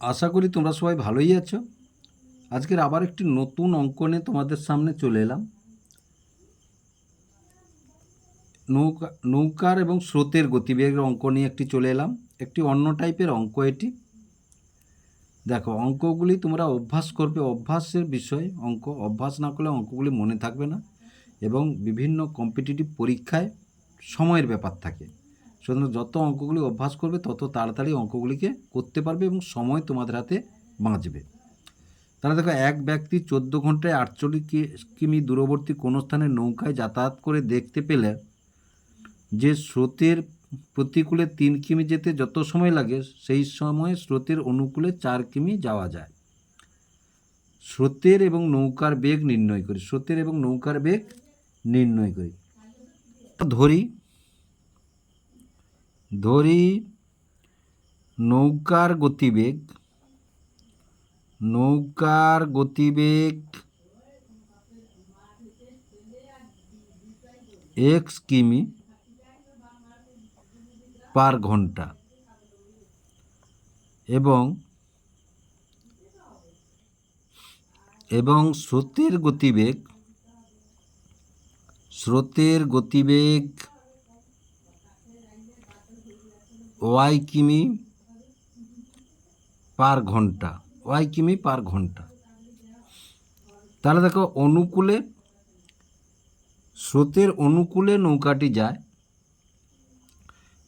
আশা করি তোমরা সবাই ভালোই আছো। আজকের আবার একটি নতুন অঙ্ক নিয়ে তোমাদের সামনে চলে এলাম। নৌকা, নৌকার এবং স্রোতের গতিবেগের অঙ্ক নিয়ে একটি চলে এলাম। একটি অন্য টাইপের অঙ্ক এটি। দেখো, অঙ্কগুলি তোমরা অভ্যাস করবে, অভ্যাসের বিষয়। অঙ্ক, অভ্যাস না করলে অঙ্কগুলি মনে থাকবে না এবং বিভিন্ন কম্পিটিটিভ পরীক্ষায় সময়ের ব্যাপার থাকে। সুতরাং যত অঙ্কগুলি অভ্যাস করবে, তত তাড়াতাড়ি অঙ্কগুলিকে করতে পারবে এবং সময় তোমাদের হাতে বাঁচবে। তাহলে দেখো, এক ব্যক্তি চোদ্দ ঘন্টায় আটচল্লিশ কিমি দূরবর্তী কোনো স্থানে নৌকায় যাতায়াত করে দেখতে পেলে যে স্রোতের প্রতিকূলে তিন কিমি যেতে যত সময় লাগে, সেই সময়ে স্রোতের অনুকূলে চার কিমি যাওয়া যায়। স্রোতের এবং নৌকার বেগ নির্ণয় করি, স্রোতের এবং নৌকার বেগ নির্ণয় করি। ধরি ধরি নৌকার গতিবেগ নৌকার গতিবেগ এক্স কিমি পার ঘণ্টা এবং এবং স্রোতের গতিবেগ স্রোতের গতিবেগ ওয়াই কিমি পার ঘণ্টা, ওয়াই কিমি পার ঘণ্টা। তাহলে দেখো অনুকূলে, স্রোতের অনুকূলে নৌকাটি যায়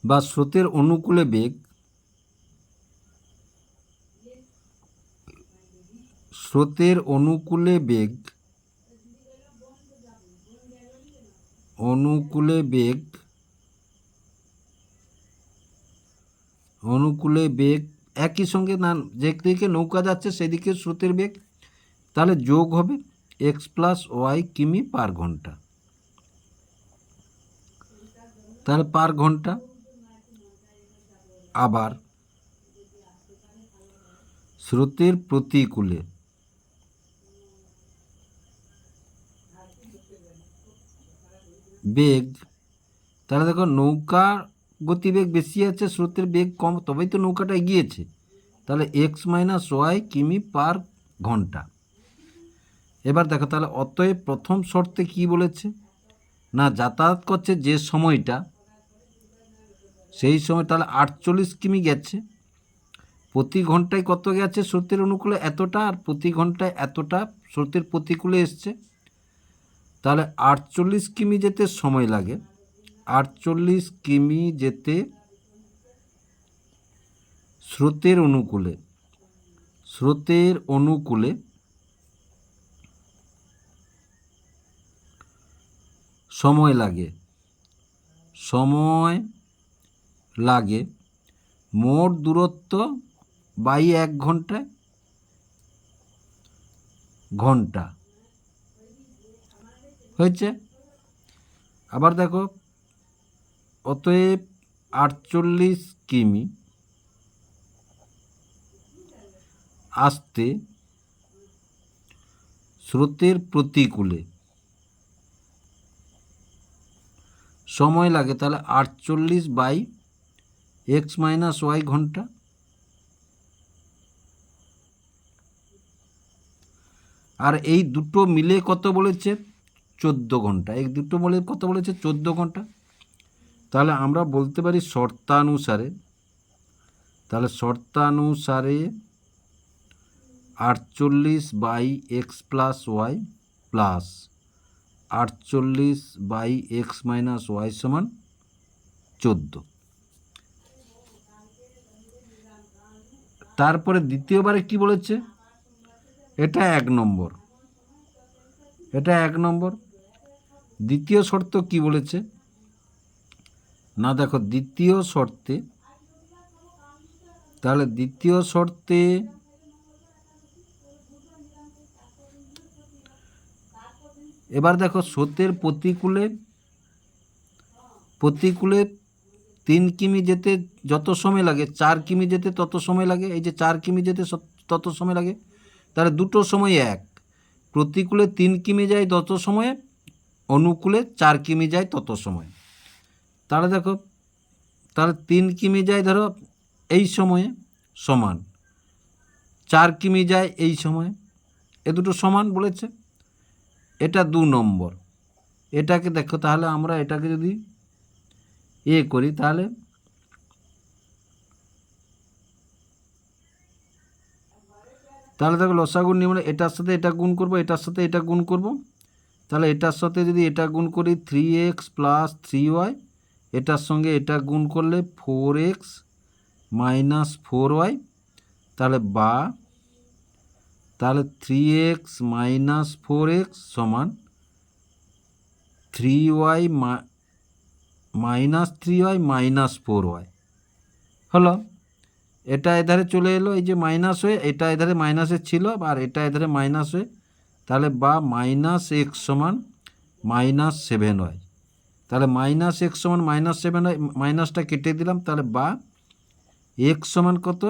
বা স্রোতের অনুকূলে বেগ, স্রোতের অনুকূলে বেগ অনুকূলে বেগ অনুকূলে বেগ একই সঙ্গে না যেদিকে নৌকা যাচ্ছে সেদিকে স্রোতের বেগ। তাহলে যোগ হবে এক্স প্লাস ওয়াই কিমি পার ঘণ্টা। তাহলে পার ঘণ্টা। আবার স্রোতের প্রতিকূলে বেগ, তাহলে দেখো নৌকা গতিবেগ বেশি আছে, স্রোতের বেগ কম, তবেই তো নৌকাটা এগিয়েছে। তাহলে এক্স মাইনাস ওয়াই কিমি পার ঘণ্টা? এবার দেখো তাহলে অতএব প্রথম শর্তে কি বলেছে? না, যাতায়াত করছে যে সময়টা, সেই সময় তাহলে আটচল্লিশ কিমি গেছে। প্রতি ঘন্টায় কত গেছে স্রোতের অনুকূলে এতটা, আর প্রতি ঘন্টায় এতটা স্রোতের প্রতিকূলে এসছে। তাহলে আটচল্লিশ কিমি যেতে সময় লাগে। আটচল্লিশ কিমি যেতে স্রোতের অনুকূলে স্রোতের অনুকূলে সময় লাগে সময় লাগে মোট দূরত্ব বাই এক ঘন্টায় ঘণ্টা। হয়েছে? আবার দেখো অতএব আটচল্লিশ কিমি আসতে স্রোতের প্রতিকূলে। সময় লাগে তাহলে আটচল্লিশ বাই এক্স মাইনাস ওয়াই ঘণ্টা। আর এই দুটো মিলে কত বলেছে? চোদ্দ ঘণ্টা। এই দুটো মিলে কত বলেছে? চোদ্দ ঘণ্টা। তাহলে আমরা বলতে পারি শর্তানুসারে, তাহলে শর্তানুসারে আটচল্লিশ by x plus y plus আটচল্লিশ বাই এক্স মাইনাস ওয়াই সমান চোদ্দ। তারপরে দ্বিতীয়বারে কি বলেছে? এটা এক নম্বর। এটা এক নম্বর। দ্বিতীয় শর্ত কি বলেছে? না, দেখো, দ্বিতীয় শর্তে, তাহলে দ্বিতীয় শর্তে এবার দেখো, স্রোতের প্রতিকূলে প্রতিকূলে তিন কিমি যেতে যত সময় লাগে, চার কিমি যেতে তত সময় লাগে, এই যে চার কিমি যেতে তত সময় লাগে, তাহলে দুটো সময় এক। প্রতিকূলে তিন কিমি যায় তত সময়ে, অনুকূলে চার কিমি যায় তত সময়। তাহলে দেখো তাহলে তিন কিমি যায় ধরো এই সময়ে সমান। চার কিমি যায় এই সময়ে। এ দুটো সমান বলেছে। এটা দু নম্বর। এটাকে দেখো তাহলে আমরা এটাকে যদি এ করি তাহলে তাহলে দেখো লসাগুর নিয়মে এটার সাথে এটা গুণ করব, এটার সাথে এটা গুণ করব। তাহলে এটার সাথে যদি এটা গুণ করি three x plus three y এটার সঙ্গে এটা গুণ করলে four x minus four y তাহলে বা, তাহলে three x minus four x সমান three y minus three y minus four y হলো? এটা এধারে চলে এলো, এই যে মাইনাস হয়ে, এটা এধারে মাইনাসের ছিল, আর এটা এধারে মাইনাস হয়ে, তাহলে বা মাইনাস এক্স সমান মাইনাস সেভেন হয় তাহলে মাইনাস এক্স সমান মাইনাস সেভেন হয় মাইনাসটা কেটে দিলাম, তাহলে বা এক্স সমান কত?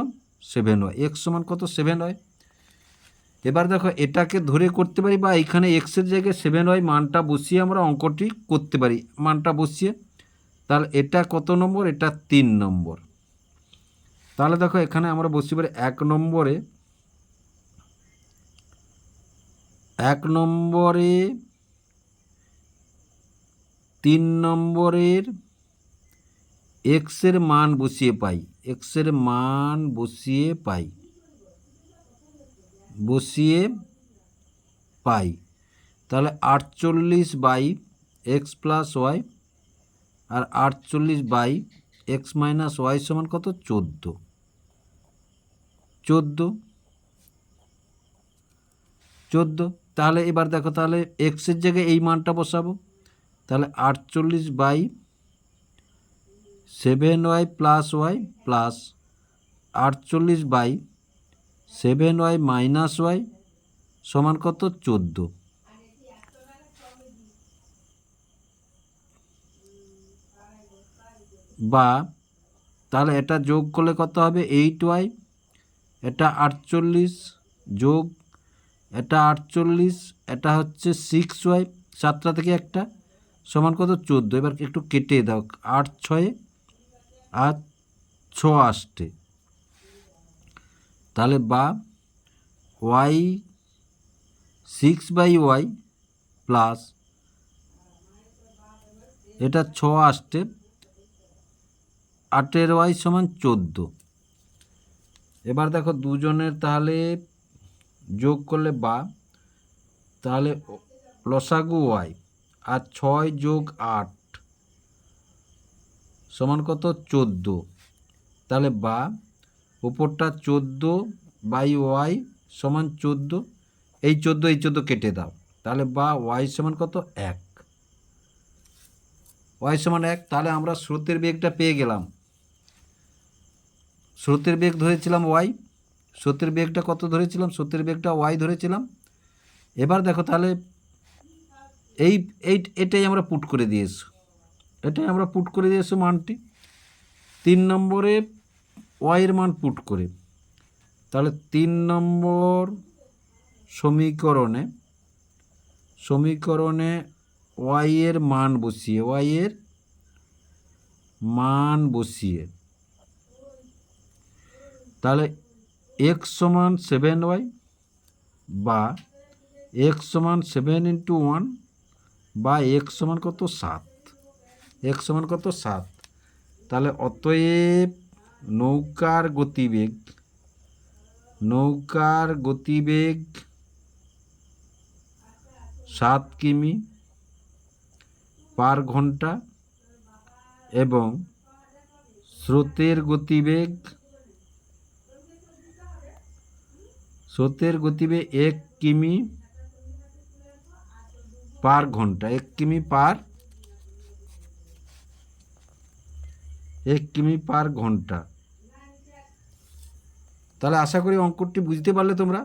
সেভেন হয়। এক্স সমান কত? সেভেন হয়। এবার দেখো, এটাকে ধরে করতে পারি বা এখানে এক্সের জায়গায় সেভেন ওয়াই মানটা বসিয়ে আমরা অঙ্কটি করতে পারি। মানটা বসিয়ে। তাহলে এটা কত নম্বর? এটা তিন নম্বর। তাহলে দেখো, এখানে আমরা বসতে পারি এক নম্বরে এক নম্বরে তিন নম্বরের এক্সের মান বসিয়ে পাই। এক্সের মান বসিয়ে পাই। বসিয়ে পাই। তাহলে আটচল্লিশ বাই এক্স প্লাস ওয়াই আর আটচল্লিশ বাই এক্স মাইনাস ওয়াই সমান কত? চোদ্দ। চোদ্দ। চোদ্দ। তাহলে এবার দেখো তাহলে এক্সের জায়গায় এই মানটা বসাবো। তাহলে আটচল্লিশ by seven y plus y plus আটচল্লিশ by seven y minus y সমান কত? চোদ্দ। বা তাহলে এটা যোগ করলে কত হবে? Eight y. এটা আটচল্লিশ যোগ, এটা আটচল্লিশ, এটা হচ্ছে সিক্স ওয়াই। সাতটা থেকে একটা। সমান কত? চোদ্দ। এবার একটু কেটে দাও। আট ছয়ে, আর ছ আসটে তাহলে বা y six by y plus এটা ছ আসতে আটের ওয়াই সমান চোদ্দ। এবার দেখো দুজনের তাহলে যোগ করলে বা, তাহলে লসাগু ওয়াই। আর ছয় যোগ আট সমান কত? চোদ্দ। তাহলে বা, উপরটা চোদ্দ বাই ওয়াই সমান চোদ্দ, এই চোদ্দ, এই চোদ্দ কেটে দাও। তাহলে বা, ওয়াই সমান কত? এক। ওয়াই সমান এক, তাহলে আমরা স্রোতের বেগটা পেয়ে গেলাম। স্রোতের বেগ ধরেছিলাম ওয়াই। স্রোতের বেগটা কত ধরেছিলাম? স্রোতের বেগটা ওয়াই ধরেছিলাম। এবার দেখো তাহলে এই এই, এটাই আমরা পুট করে দিয়েছি। এটাই আমরা পুট করে দিয়েছি মানটি। তিন নম্বরে ওয়াইয়ের মান পুট করে। তাহলে তিন নম্বর সমীকরণে সমীকরণে ওয়াইয়ের মান বসিয়ে ওয়াইয়ের মান বসিয়ে, তাহলে এক্স সমান সেভেন ওয়াই বা এক্স সমান সেভেন ইন্টু ওয়ান বা এক সমান কত সাত? এক সমান কত সাত? তাহলে অতএব নৌকার গতিবেগ নৌকার গতিবেগ সাত কিমি পার ঘণ্টা এবং স্রোতের গতিবেগ স্রোতের গতিবেগ এক কিমি পার ঘণ্টা, এক কিমি পার, এক কিমি পার ঘণ্টা। তাহলে আশা করি অঙ্কটি বুঝতে পারলে তোমরা।